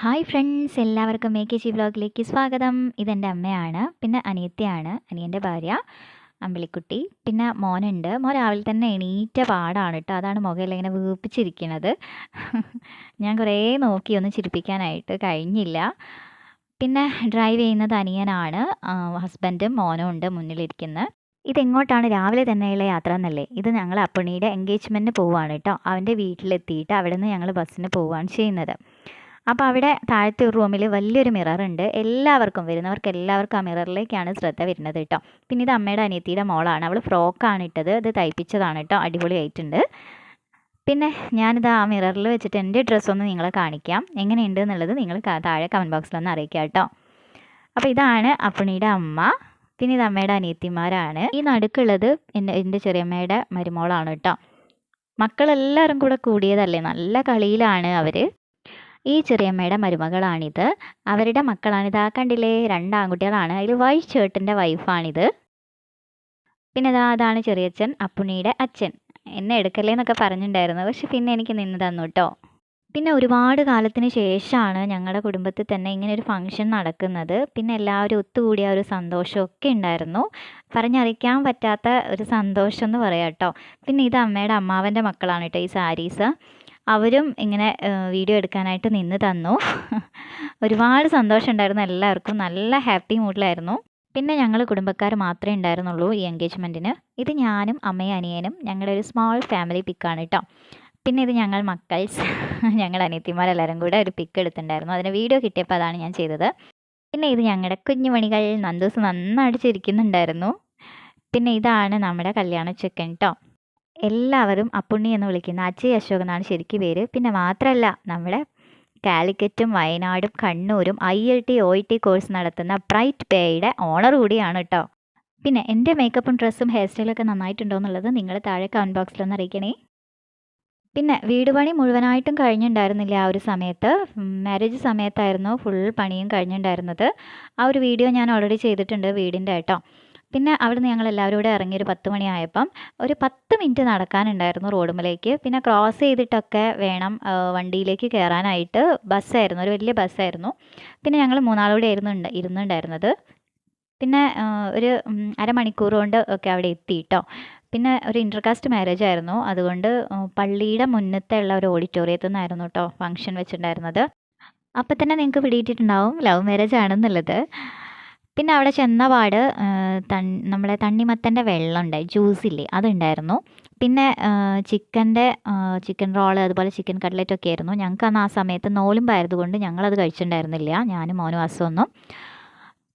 Hi friends എല്ലാവർക്കും A K G വ്ലോഗിലേക്ക് സ്വാഗതം. ഇതെന്റെ അമ്മയാണ് പിന്നെ അനിയത്തിയാണ് അനിയന്റെ ഭാര്യ അമ്പിളിക്കുട്ടി പിന്നെ മോനുണ്ട്. മോൻ രാവിലെ തന്നെ എണീറ്റ പാടാണ് കേട്ടോ. അതാണ് മുഖയിൽ ഇങ്ങനെ വീപ്പിച്ചിരിക്കുന്നത് ഞാൻ കുറേ നോക്കി ഒന്ന് ചിരിപ്പിക്കാനായിട്ട് കഴിഞ്ഞില്ല. പിന്നെ ഡ്രൈവ് ചെയ്യുന്നത് അനിയനാണ്. ഹസ്ബൻഡും മോനും ഉണ്ട് മുന്നിലിരിക്കുന്നത് ഇതെങ്ങോട്ടാണ് രാവിലെ തന്നെയുള്ള യാത്ര എന്നല്ലേ? ഇത് ഞങ്ങൾ അപ്പണിയുടെ എൻഗേജ്മെന്റിന് പോവുകയാണ് കേട്ടോ. അവന്റെ വീട്ടിലെത്തിയിട്ട് അവിടെ നിന്ന് ഞങ്ങൾ ബസ്സിന് പോവുകയാണ് ചെയ്യുന്നത്. അപ്പോൾ അവിടെ താഴത്തെ ഒരു റൂമിൽ വലിയൊരു മിറർ ഉണ്ട്. എല്ലാവർക്കും വരുന്നവർക്ക് എല്ലാവർക്കും ആ മിററിലേക്കാണ് ശ്രദ്ധ വരുന്നത് കേട്ടോ പിന്നെ ഇത് അമ്മയുടെ അനിയത്തിയുടെ മോളാണ്. അവൾ ഫ്രോക്കാണ് ഇട്ടത്. ഇത് തയ്പ്പിച്ചതാണ് കേട്ടോ അടിപൊളിയായിട്ടുണ്ട്. പിന്നെ ഞാനിത് ആ മിററിൽ വെച്ചിട്ട് എന്റെ ഡ്രസ്സൊന്ന് നിങ്ങളെ കാണിക്കാം. എങ്ങനെയുണ്ട് എന്നുള്ളത് നിങ്ങൾ താഴെ കമന്റ് ബോക്സിലൊന്ന് അറിയിക്കാം കേട്ടോ അപ്പോൾ ഇതാണ് അപ്പണിയുടെ അമ്മ. പിന്നെ ഇത് അമ്മയുടെ അനിയത്തിമാരാണ്. ഈ നടുക്കുള്ളത് എന്റെ എന്റെ ചെറിയമ്മയുടെ മരുമോളാണ് കേട്ടോ മക്കളെല്ലാവരും കൂടെ കൂടിയതല്ലേ? നല്ല കളിയിലാണ് അവർ ഈ ചെറിയമ്മയുടെ മരുമകളാണിത്. അവരുടെ മക്കളാണിത്. ആ കണ്ടില്ലേ? രണ്ട് ആൺകുട്ടികളാണ്. അതിൽ വൈഫ് ചേട്ടന്റെ വൈഫാണിത്. പിന്നെ ഇതാ അതാണ് ചെറിയച്ഛൻ അപ്പുണ്ണിയുടെ അച്ഛൻ. എന്നെ എടുക്കല്ലേ എന്നൊക്കെ പറഞ്ഞിട്ടുണ്ടായിരുന്നു പക്ഷെ പിന്നെ എനിക്ക് നിന്ന് തന്നു കേട്ടോ പിന്നെ ഒരുപാട് കാലത്തിന് ശേഷമാണ് ഞങ്ങളുടെ കുടുംബത്തിൽ തന്നെ ഇങ്ങനെ ഒരു ഫംഗ്ഷൻ നടക്കുന്നത്. പിന്നെ എല്ലാവരും ഒത്തുകൂടിയ ഒരു സന്തോഷമൊക്കെ ഉണ്ടായിരുന്നു. പറഞ്ഞറിയിക്കാൻ പറ്റാത്ത ഒരു സന്തോഷം എന്ന് പറയാം കേട്ടോ പിന്നെ ഇത് അമ്മയുടെ അമ്മാവന്റെ മക്കളാണ് കേട്ടോ ഈ സാരീസ്. അവരും ഇങ്ങനെ വീഡിയോ എടുക്കാനായിട്ട് നിന്ന് തന്നു. ഒരുപാട് സന്തോഷം ഉണ്ടായിരുന്നു എല്ലാവർക്കും. നല്ല ഹാപ്പി മൂഡിലായിരുന്നു. പിന്നെ ഞങ്ങൾ കുടുംബക്കാർ മാത്രമേ ഉണ്ടായിരുന്നുള്ളൂ ഈ എൻഗേജ്മെന്റിന് ഇത് ഞാനും അമ്മയും അനിയനും ഞങ്ങളുടെ ഒരു സ്മോൾ ഫാമിലി പിക്കാണ് കേട്ടോ പിന്നെ ഇത് ഞങ്ങൾ മക്കൾസ് ഞങ്ങൾ അനിയത്തിമാരെല്ലാവരും കൂടെ ഒരു പിക്ക് എടുത്തിട്ടുണ്ടായിരുന്നു. അതിന് വീഡിയോ കിട്ടിയപ്പോൾ അതാണ് ഞാൻ ചെയ്തത്. പിന്നെ ഇത് ഞങ്ങളുടെ കുഞ്ഞുമണികൾ നന്ദൂസ് നന്നായിട്ട് ചിരിക്കുന്നുണ്ടായിരുന്നു. പിന്നെ ഇതാണ് നമ്മുടെ കല്യാണ ചെക്കൻ കേട്ടോ എല്ലാവരും അപ്പുണ്ണി എന്ന് വിളിക്കുന്ന അജയ് അശോക് എന്നാണ് ശരിക്കും പേര്. പിന്നെ മാത്രമല്ല നമ്മുടെ കാലിക്കറ്റും വയനാടും കണ്ണൂരും I L T O T course നടത്തുന്ന ബ്രൈറ്റ് പേയുടെ ഓണർ കൂടിയാണ് കേട്ടോ പിന്നെ എന്റെ മേക്കപ്പും ഡ്രസ്സും ഹെയർ സ്റ്റൈലൊക്കെ നന്നായിട്ടുണ്ടോ എന്നുള്ളത് നിങ്ങൾ താഴെ കമന്റ് ബോക്സിലൊന്ന് അറിയിക്കണേ. പിന്നെ വീട് പണി മുഴുവനായിട്ടും കഴിഞ്ഞിട്ടുണ്ടായിരുന്നില്ല ആ ഒരു സമയത്ത്? മാരേജ് സമയത്തായിരുന്നു ഫുൾ പണിയും കഴിഞ്ഞിട്ടുണ്ടായിരുന്നത് ആ ഒരു വീഡിയോ ഞാൻ ഓൾറെഡി ചെയ്തിട്ടുണ്ട് വീടിന്റെ കേട്ടോ. പിന്നെ അവിടുന്ന് ഞങ്ങൾ എല്ലാവരും കൂടെ ഇറങ്ങി ഒരു പത്ത് മണിയായപ്പം ഒരു പത്ത് മിനിറ്റ് നടക്കാനുണ്ടായിരുന്നു റോഡുമലേക്ക് പിന്നെ ക്രോസ് ചെയ്തിട്ടൊക്കെ വേണം വണ്ടിയിലേക്ക് കയറാനായിട്ട് ബസ്സായിരുന്നു ഒരു വലിയ ബസ്സായിരുന്നു. പിന്നെ ഞങ്ങൾ മൂന്നാളൂടെ ആയിരുന്നു ഇരുന്നുണ്ടായിരുന്നത്. പിന്നെ ഒരു അരമണിക്കൂർ കൊണ്ട് ഒക്കെ അവിടെ എത്തി കേട്ടോ പിന്നെ ഒരു ഇന്റർകാസ്റ്റ് മാരേജ് ആയിരുന്നു. അതുകൊണ്ട് പള്ളിയുടെ മുന്നത്തെ ഉള്ള ഒരു ഓഡിറ്റോറിയത്തിൽ നിന്നായിരുന്നു കേട്ടോ ഫംഗ്ഷൻ വെച്ചിട്ടുണ്ടായിരുന്നത് അപ്പം തന്നെ നിങ്ങൾക്ക് പിടിയിട്ടിട്ടുണ്ടാവും ലവ് മാരേജ് ആണെന്നുള്ളത്. പിന്നെ അവിടെ ചെന്ന പാട് നമ്മളെ തണ്ണിമത്തന്റെ വെള്ളമുണ്ട് ജ്യൂസില്ലേ അതുണ്ടായിരുന്നു. പിന്നെ ചിക്കന്റെ ചിക്കൻ റോൾ അതുപോലെ ചിക്കൻ കട്ട്ലറ്റ് ഒക്കെ ആയിരുന്നു. ഞങ്ങൾക്ക് അന്ന് ആ സമയത്ത് നോലുമ്പായതുകൊണ്ട് ഞങ്ങളത് കഴിച്ചിട്ടുണ്ടായിരുന്നില്ല. ഞാനും മോനും അസുവൊന്നും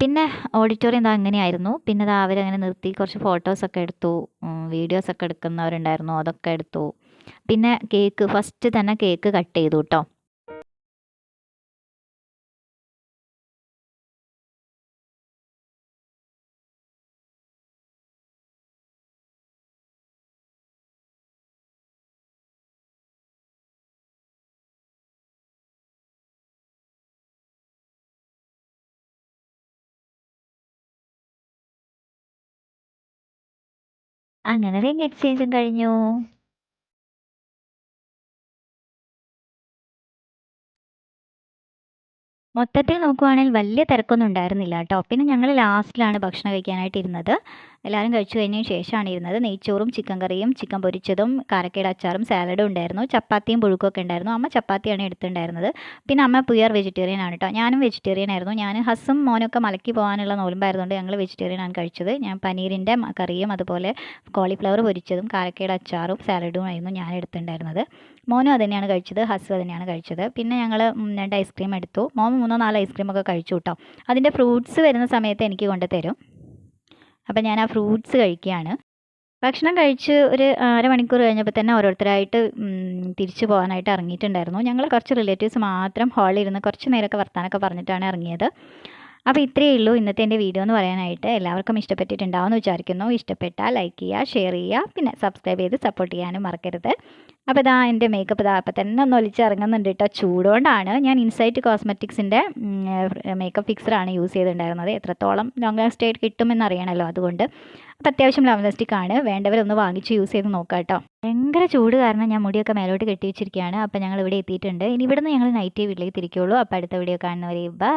പിന്നെ ഓഡിറ്റോറിയം എന്താ അങ്ങനെയായിരുന്നു. പിന്നെ അത് അവരങ്ങനെ നിർത്തി കുറച്ച് ഫോട്ടോസൊക്കെ എടുത്തു. വീഡിയോസൊക്കെ എടുക്കുന്നവരുണ്ടായിരുന്നു അതൊക്കെ എടുത്തു. പിന്നെ കേക്ക് ഫസ്റ്റ് തന്നെ കേക്ക് കട്ട് ചെയ്തു കേട്ടോ അങ്ങനെ റിംഗ് എക്സ്ചേഞ്ചും കഴിഞ്ഞു. മൊത്തത്തിൽ നോക്കുവാണെങ്കിൽ വലിയ തിരക്കൊന്നും ഉണ്ടായിരുന്നില്ല കേട്ടോ. പിന്നെ ഞങ്ങൾ ലാസ്റ്റിലാണ് ഭക്ഷണം കഴിക്കാനായിട്ട് ഇരുന്നത് എല്ലാവരും കഴിച്ചു കഴിഞ്ഞതിന് ശേഷമാണ് ഇരുന്നത്. നെയ്ച്ചോറും ചിക്കൻ കറിയും ചിക്കൻ പൊരിച്ചതും കാരക്കയുടെ അച്ചാറും സാലഡും ഉണ്ടായിരുന്നു. ചപ്പാത്തിയും പുഴുക്കൊക്കെ ഉണ്ടായിരുന്നു. അമ്മ ചപ്പാത്തിയാണ് എടുത്തിട്ടുണ്ടായിരുന്നത്. പിന്നെ അമ്മ പുയർ വെജിറ്റേറിയൻ ആണ് കേട്ടോ ഞാനും വെജിറ്റേറിയൻ ആയിരുന്നു. ഞാൻ ഹസ്സും മോനൊക്കെ മലക്കി പോകാനുള്ള നോലുമ്പായതുകൊണ്ട് ഞങ്ങൾ വെജിറ്റേറിയൻ ആണ് കഴിച്ചത്. ഞാൻ പനീരിന്റെ കറിയും അതുപോലെ കോളിഫ്ലവർ പൊരിച്ചതും കാരക്കയുടെ അച്ചാറും സാലഡും ആയിരുന്നു ഞാൻ എടുത്തിട്ടുണ്ടായിരുന്നത്. മോനും അത് തന്നെയാണ് കഴിച്ചത്. ഹസ്സും അത് തന്നെയാണ് കഴിച്ചത്. പിന്നെ ഞങ്ങൾ രണ്ട് ഐസ്ക്രീം എടുത്തു. മോൻ മൂന്നോ നാലോ ഐസ്ക്രീമൊക്കെ കഴിച്ചു കേട്ടോ അതിന്റെ ഫ്രൂട്ട്സ് വരുന്ന സമയത്ത് എനിക്ക് കൊണ്ട് തരും. അപ്പം ഞാൻ ആ ഫ്രൂട്ട്സ് കഴിക്കുകയാണ്. ഭക്ഷണം കഴിച്ച് ഒരു അരമണിക്കൂർ കഴിഞ്ഞപ്പോൾ തന്നെ ഓരോരുത്തരായിട്ട് തിരിച്ചു പോകാനായിട്ട് ഇറങ്ങിയിട്ടുണ്ടായിരുന്നു. ഞങ്ങൾ കുറച്ച് റിലേറ്റീവ്സ് മാത്രം ഹാളിൽ ഇരുന്ന് കുറച്ച് നേരമൊക്കെ വർത്താനൊക്കെ പറഞ്ഞിട്ടാണ് ഇറങ്ങിയത്. അപ്പോൾ ഇത്രയേ ഉള്ളൂ ഇന്നത്തെ എന്റെ വീഡിയോ എന്ന് പറയാനായിട്ട് എല്ലാവർക്കും ഇഷ്ടപ്പെട്ടിട്ടുണ്ടാവുമെന്ന് വിചാരിക്കുന്നു. ഇഷ്ടപ്പെട്ടാൽ ലൈക്ക് ചെയ്യുക ഷെയർ ചെയ്യുക പിന്നെ സബ്സ്ക്രൈബ് ചെയ്ത് സപ്പോർട്ട് ചെയ്യാനും മറക്കരുത്. അപ്പോൾ ഇതാ എന്റെ മേക്കപ്പ് ഇതാ അപ്പം തന്നെ ഒന്ന് ഒലിച്ചിറങ്ങുന്നുണ്ട് കേട്ടോ. ചൂടുകൊണ്ടാണ് ഞാൻ ഇൻസൈറ്റ് കോസ്മെറ്റിക്സിന്റെ മേക്കപ്പ് ഫിക്സറാണ് യൂസ് ചെയ്തിട്ടുണ്ടായിരുന്നത്. എത്രത്തോളം ലോങ് ലാസ്റ്റ് ആയിട്ട് കിട്ടുമെന്ന് അറിയണമല്ലോ അതുകൊണ്ട്. അപ്പോൾ അത്യാവശ്യം ലവലിസ്റ്റിക് ആണ്. വേണ്ടവരൊന്ന് വാങ്ങിച്ച് യൂസ് ചെയ്ത് നോക്കാം കേട്ടോ. ഭയങ്കര ചൂട് കാരണം ഞാൻ മുടിയൊക്കെ മേലോട്ട് കെട്ടി വെച്ചിരിക്കുകയാണ് അപ്പോൾ ഞങ്ങൾ ഇവിടെ എത്തിയിട്ടുണ്ട്. ഇനി ഇവിടുന്ന് ഞങ്ങൾ നൈറ്റ് വീട്ടിലേക്ക് തിരിക്കുകയുള്ളൂ അപ്പോൾ അടുത്ത വീഡിയോ കാണുന്നവരെ ബൈ